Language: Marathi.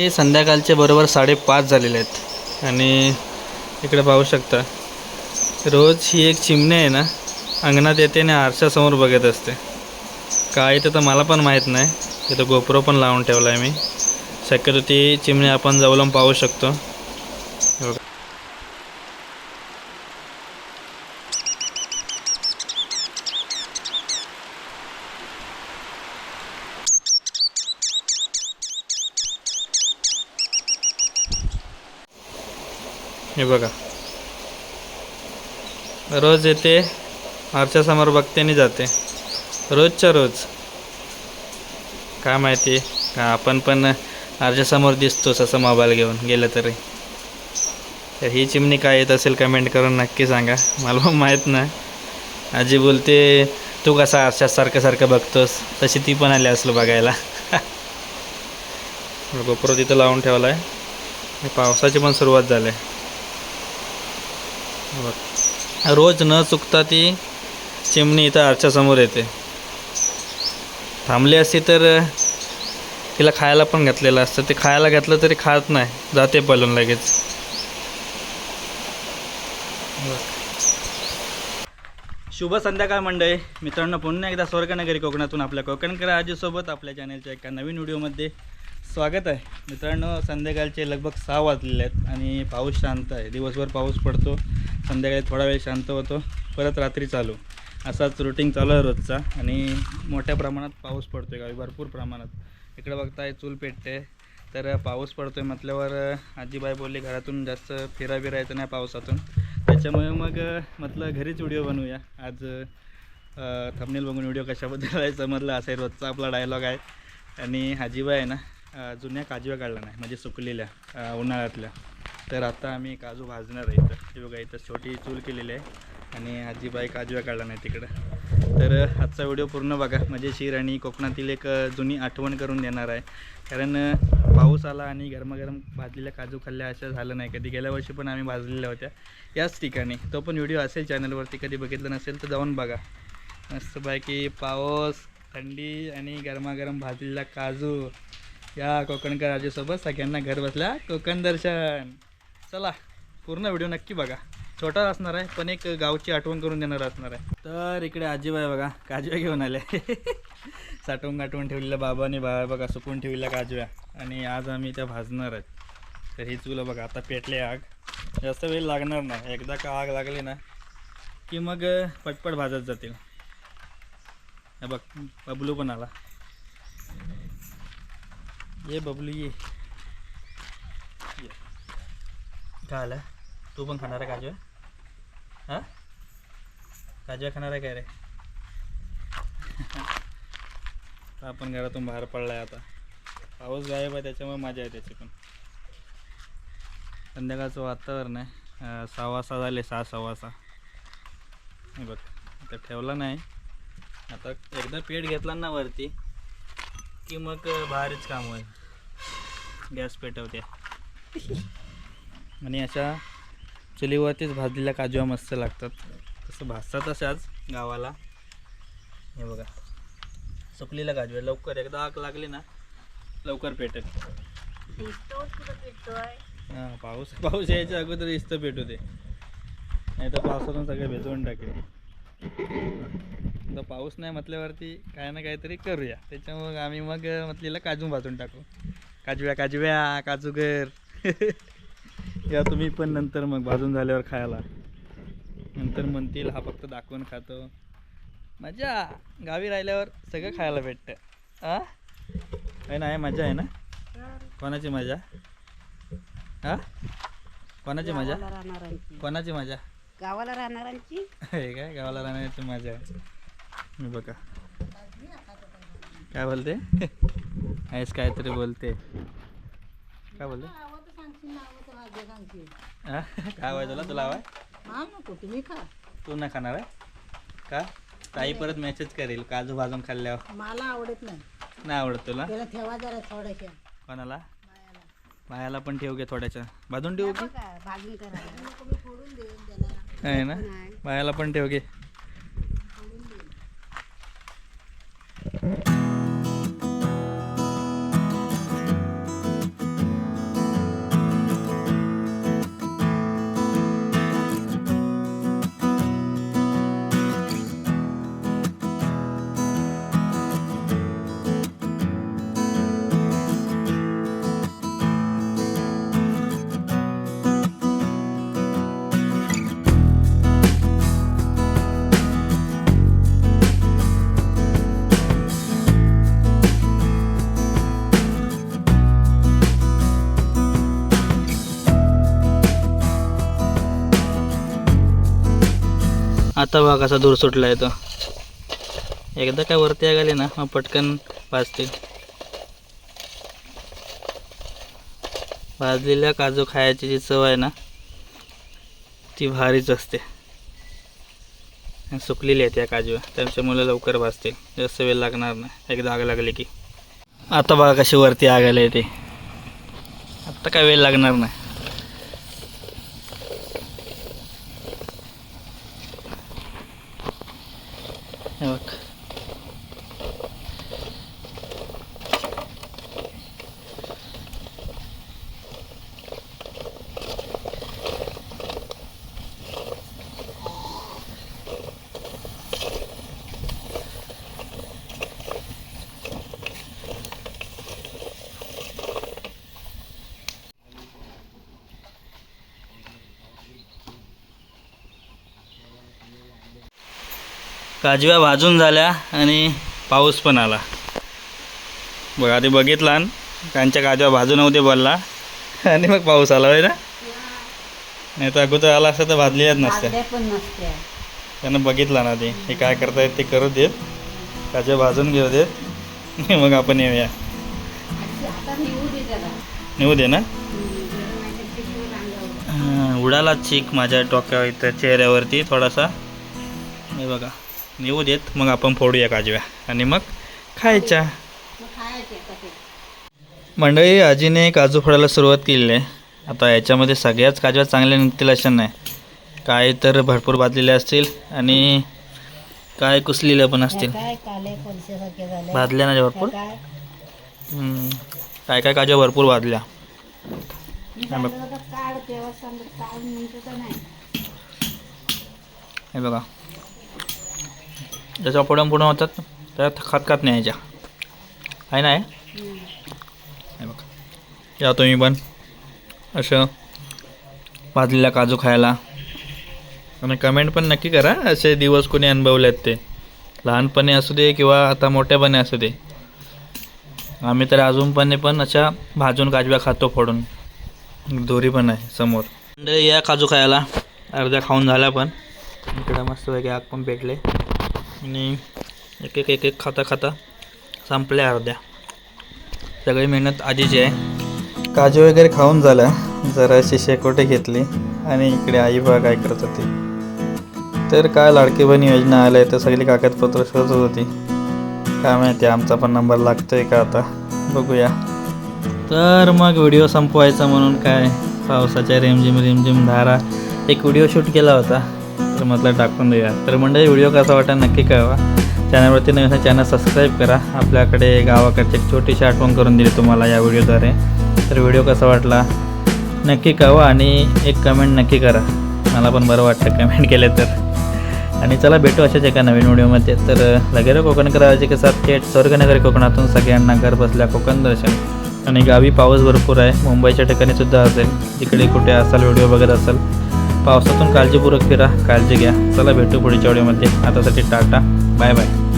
मंडळी संध्याकाळचे बरोबर साडेपाच झालेले आहेत. आणि इकडे पाहू शकता रोज ही एक चिमणी आहे ना अंगणात येते आणि आरशासमोर बघत असते. काय येतं तर मला पण माहीत नाही तिथं गोप्रो पण लावून ठेवला आहे मी. शक्यतो ती चिमणी आपण जवळून पाहू शकतो. हे बघा. रोज येते आरशासमोर बघते आणि जाते. रोजच्या रोज. काय माहिती का आपण पण आरशासमोर दिसतोच असं मोबाईल घेऊन गेलं तरी. तर ही चिमणी काय येत असेल कमेंट करून नक्की सांगा. मला पण माहीत नाही. आजी बोलते तू कसा आरशात सारखं सारखं बघतोस? तशी ती पण आली असलं बघायला. गोप्रो तिथं लावून ठेवला आहे पावसाची पण सुरुवात झाली. आहे रोज न चुकता ती चिमणी इथं आरच्यासमोर येते. थांबली असती तर तिला खायला पण घातलेलं असतं. ते खायला घातलं तरी खात नाही. जाते पलून लगेच. शुभ संध्याकाळ मंडळी. मित्रांनो पुन्हा एकदा स्वर्गनगरी कोकणातून आपल्या कोकणकर आजीसोबत आपल्या चॅनलच्या एका नवीन व्हिडिओमध्ये स्वागत आहे. मित्रांनो संध्याकाळचे लगभग सहा वाजलेले आहेत आणि पाऊस शांत आहे. दिवसभर पाऊस पडतो. संध्याकाळी थोडा वेळ शांत होतो. परत रात्री चालू. असाच रुटीन चालू आहे रोजचा आणि मोठ्या प्रमाणात पाऊस पडतो आहे गावी भरपूर प्रमाणात. इकडे बघताय चूल पेटते. तर पाऊस पडतो आहे म्हटल्यावर आजीबाई बोलली घरातून जास्त फिरा फिरायचं नाही पावसातून. त्याच्यामुळे मग म्हटलं घरीच व्हिडिओ बनवूया. आज थंबनेल बघून व्हिडिओ कशाबद्दल आहे समजलं असं आहे रोजचा आपला डायलॉग आहे. आणि आजीबाई आहे ना जुन्या काजव्या काढल्या नाही म्हणजे सुकलेल्या उन्हाळ्यातल्या. तर आता आम्ही काजू भाजणार आहे इथं. हे बघा इथं छोटी चूल केलेली आहे आणि आजीबाई काजव्या काढला नाही तिकडं. तर आजचा व्हिडिओ पूर्ण बघा. म्हणजे मजेशीर आणि कोकणातील एक जुनी आठवण करून देणार आहे. कारण पाऊस आला आणि गरमागरम भाजलेल्या काजू खाल्ल्या अशा झालं नाही. कधी गेल्या वर्षी पण आम्ही भाजलेल्या होत्या. याच ठिकाणी. तो पण व्हिडिओ असेल चॅनलवरती कधी बघितलं नसेल तर जाऊन बघा. मस्त बाकी पाऊस थंडी आणि गरमागरम भाजलेला काजू. या कोकणकर राजेसोबत सगळ्यांना घर बसल्या कोकण दर्शन. चला पूर्ण व्हिडिओ नक्की बघा. छोटा असणार आहे पण एक गावची आठवण करून देणार असणार आहे. तर इकडे आजीबाई बघा काजव्या घेऊन आले. साठवून गाठवून ठेवलेल्या बाबाने बा बघा सुकून ठेवलेल्या काजव्या. आणि आज आम्ही त्या भाजणार आहेत तर ही चुलं बघा आता पेटले आग. जास्त वेळ लागणार नाही. एकदा का आग लागली ना की मग पटपट भाजत जातील. बघ बबलू पण आला. ये बबलू ये. ये. काय आलं तू पण खाणार आहे काजू हां? काजू खाणार आहे काय रे? आपण घरातून बाहेर पडला आहे आता. पाऊस गायब आहे त्याच्यामुळे मजा आहे त्याची पण. संध्याकाळचं वातावरण आहे. सहा वाजता झाले सहा सहा वाजता हे बघ आता ठेवला नाही. आता एकदा पेट घेतला ना वरती की मग बाहेरच काम होईल. गॅस पेटवते. आणि अशा चुलीवरतीच भाजलेल्या काजवा मस्त लागतात. तसं भाजतात अशाच गावाला. हे बघा. सुकलेल्या काजवा लवकर एकदा आग लागली ना लवकर पेटत हां पाऊस पाऊस यायच्या अगोदर इस्त पेटू दे. नाही तर पावसातून सगळे भेजवून टाकेल. तर पाऊस नाही म्हटल्यावरती काय ना काहीतरी करूया. त्याच्यामुळे आम्ही मग म्हटलेलं काजू भाजून टाकू. काजव्या काजव्या काजूगर. या तुम्ही पण नंतर मग भाजून झाल्यावर खायला. नंतर म्हणतील हा फक्त दाखवून खातो. मजा. गावी राहिल्यावर सगळं खायला भेटतं. आ? आहे ना आहे मजा आहे ना? कोणाची मजा? हा कोणाची मजा? कोणाची मजा? गावाला राहणाऱ्यांची. हे काय? गावाला राहण्याची मजा आहे. मी बघा. काय बोलते? आहेस काहीतरी बोलते. काय बोलते हा? काय हवंय तुला तुला हवाय तुम्ही खा. तू नाही खाणार आहे? का? ताई परत मेसेज करेल काजू भाजून खाल्ल्यावर. मला आवडत नाही. नाही आवडत तुला? ठेवा जरा थोड्याशा. कोणाला? मायाला. पण ठेव घे थोड्याच्या भाजून ठेवू की? आहे ना? मायाला पण ठेव घे. आता बघा कसा दूर सुटला आहे तो. एकदा काय वरती आले ना मग पटकन भाजतील. भाजलेल्या काजू खायची जी चव आहे ना ती भारीच असते. सुकलेली आहे त्या काजू त्यांच्यामुळे लवकर भाजतील. जास्त वेळ लागणार नाही एकदा आग लागली की. आता बघा कशी वरती आग येते ते. आत्ता काय वेळ लागणार नाही हे बघ काजव्या भाजून झाल्या आणि पाऊस पण आला. बघा आधी बघितला त्यांच्या काजव्या भाजून नव्हते बोलला. आणि मग पाऊस आला होय ना? नाही तर अगोदर आला असता तर भाजलेल्याच नसत्या. त्यानं बघितला ना ते. हे काय करतायत ते करू देत. काजव्या भाजून घेऊ देत. मग आपण येऊया. नेऊ दे ना? उडाला चीक माझ्या डोक्यावर इथं चेहऱ्यावरती थोडासा. हे बघा. नेऊ देत. मग आपण फोडूया काजव्या. आणि मग खायच्या. मंडळी आजीने काजू फोडायला सुरुवात केलेली आहे. आता याच्यामध्ये सगळ्याच काजव्या चांगल्या निघतील अशा नाही. काय तर भरपूर भाजलेल्या असतील आणि काय कुसलेल्या पण असतील. भाजल्या ना भरपूर? काय काय काजव्या भरपूर भाजल्या. हे बघा होतं काढ तेव्हा सांगत काढ म्हणतो तर नाही हे बघा ज्याच्या पुढं पुढं होतात. त्यात खात खात नाही याच्या. आहे ना बघा. या तुम्ही पण. असं भाजलेला काजू खायला. आणि कमेंट पण नक्की करा. असे दिवस कोणी अनुभवलेत ते. लहानपणी असू दे किंवा आता मोठेपणे असू दे. आम्ही तर अजूनपणे पण अशा भाजून काजव्या खातो फोडून. दोरी पण आहे समोर. मंडळी या काजू खायला. अर्ध्या खाऊन झाल्या पण. इकडं मस्त आग पण पेटले. आणि एक एक एक एक खाता खाता संपल्या अर्ध्या. सगळी मेहनत आधीची आहे. काजू वगैरे खाऊन झालं. जराशी शेकोटे घेतली आणि इकडे आई बा काय करत होती. तर काय लाडकी बहीण योजना आल्या तर सगळी कागदपत्र शोधत होती. काय माहिती आमचा पण नंबर लागतोय का आता? बघूया. तर मग व्हिडिओ संपवायचा म्हणून काय? पावसाच्या रिमझिम रिमझिम धारा. एक व्हिडिओ शूट केला होता. तर म्हटलं टाकून देऊया. तर मंडळी व्हिडिओ कसा वाटा नक्की कळवा. चॅनलवरती नवीन चॅनल सबस्क्राईब करा. आपल्याकडे गावाकडची एक छोटीशी आठवण करून दिली तुम्हाला या व्हिडिओद्वारे. तर व्हिडिओ कसा वाटला नक्की कळवा आणि एक कमेंट नक्की करा. मला पण बरं वाटतं कमेंट केले तर. आणि चला भेटू अशाच एका नवीन व्हिडिओमध्ये. तर लगेच कोकण करायचे के साथ थेट स्वर्गनगर कोकणातून सगळ्यांना घर बसल्या कोकण दर्शन. आणि गावी पाऊस भरपूर आहे. मुंबईच्या ठिकाणी सुद्धा असेल. जिकडे कुठे असाल व्हिडिओ बघत असाल पावसातून काळजीपूर्वक फिरा काळजी घ्या. चला भेटू पुढच्या व्हिडिओमध्ये. आतासाठी टाटा. Bye bye.